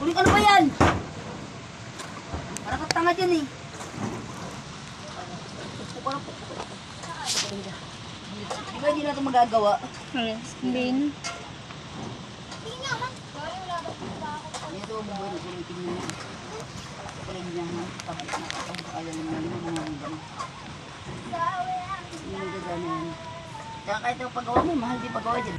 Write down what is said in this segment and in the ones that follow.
Ulit ano ba yan? Parang katanga dyan eh. Pupukan ako. Di ba hindi natin magagawa? Yes, Ben. Ito, buhay na kung tingnan mo. Kapalin niya ha. Tapos na ako. Kaya naman yung mga hanggang. Hindi na gagana yan. Kaya kahit ang paggawa mo, mahal din paggawa dyan.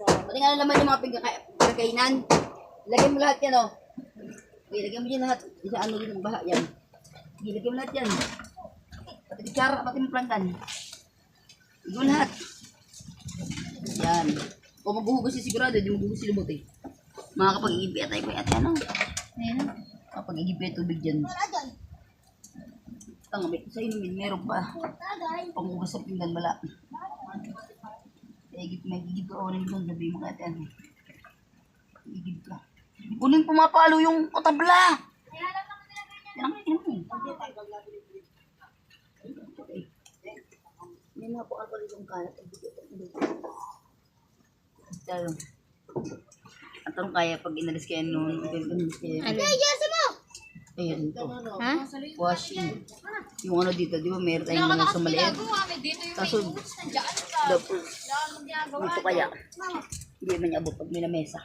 Pati nga naman yung mga pagkaka- pagkakainan. Lagyan mo lahat yan, oh. Okay, lagyan mo yan lahat. Isa ano din ang baha yan. Sige, lagyan mo lahat yan. Pati kutsara, pati mo plantan. Lagyan mo lahat. Yan. O maghuhugas si sigurado, hindi maghuhugas si lumot eh. Mga kapag iibi at ay ate ano. Ayun. Kapag iibi at tubig dyan. Tanga, may sa inumin, meron pa. Panghugas sa pinggan, wala. Igip, may gigib ka orin doon, sabi mo kaya ano. Igib ka. Kunin pumapalo yung otabla. Yan ang tingin mo. May mga po ako yung kalat. Tayo. At ang kaya pag inalis kayo noon, pag inalis kayo. Ano? Ayun ito. Ha? Washing. Yung ano dito, di ba meron tayong mga sa maliit? Kaso, tapos, dito kaya. Hindi man niya abot pag may lamesa.